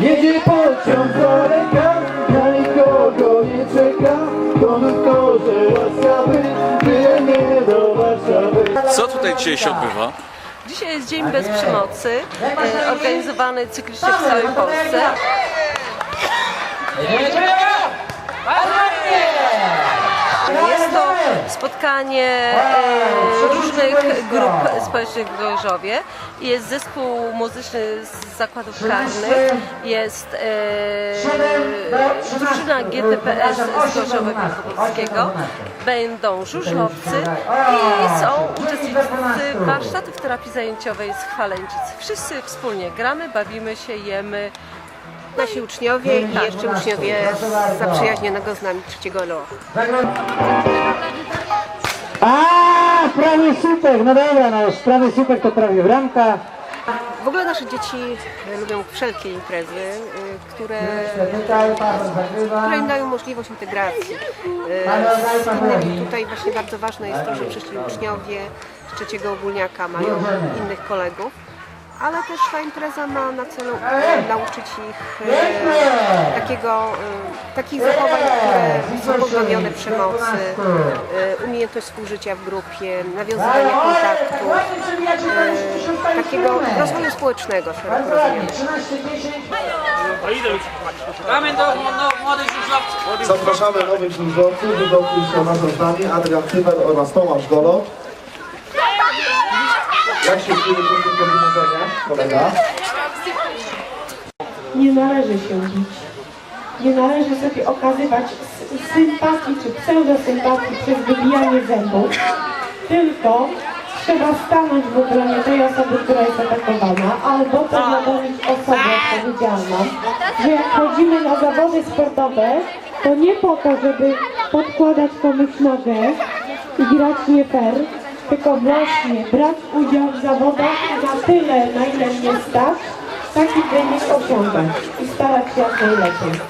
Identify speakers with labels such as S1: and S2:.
S1: Jedzie pociąg daleka, na nikogo nie czeka Konduktorze łaskawy, wyjedzie do Warszawy
S2: Co tutaj dzisiaj się odbywa?
S3: Dzisiaj jest Dzień Bez Przemocy, e, organizowany cyklicznie w całej Polsce. To spotkanie e, różnych grup społecznych w Gorzowie. Jest zespół muzyczny z zakładów karnych, jest e, drużyna GTPS z Gorzowa Wielkopolskiego, będą żużlowcy i są uczestnicy warsztatów terapii zajęciowej z Chwalędzic. Wszyscy wspólnie gramy, bawimy się, jemy.
S4: Nasi uczniowie i jeszcze uczniowie z zaprzyjaźnionego z nami trzeciego LO.
S5: A, prawie słupek, no dobra, no prawie słupek to prawie bramka.
S4: W ogóle nasze dzieci e, lubią wszelkie imprezy, e, które, które im dają możliwość integracji. E, Z innymi tutaj właśnie bardzo ważne jest to, że przyszli uczniowie z trzeciego ogólniaka, mają innych kolegów. Ale też ta impreza ma na celu e, nauczyć ich e, takiego, e, takich zachowań, które są pozbawione przemocy, umiejętność współżycia w grupie, nawiązywania kontaktu, e, takiego rozwoju społecznego szeroko rozumianego.
S6: Do no, młodych żużlowców.
S7: Zapraszamy nowych żużlowców, żużlowcy są razem z nami, Adrian Cyber oraz Tomasz Golo. Jak się czuje w tym kolega?
S8: nie należy się bić. Nie należy sobie okazywać sympatii czy pseudosympatii przez wybijanie zębów, tylko trzeba stanąć w obronie tej osoby, która jest atakowana, albo powiadomić osobę odpowiedzialną, że jak chodzimy na zawody sportowe, to nie po to, żeby podkładać komuś nogę i grać nie fair, tylko właśnie brać udział w zawodach na tyle, na ile mnie stać, taki wynik osiągać i starać się jak najlepiej.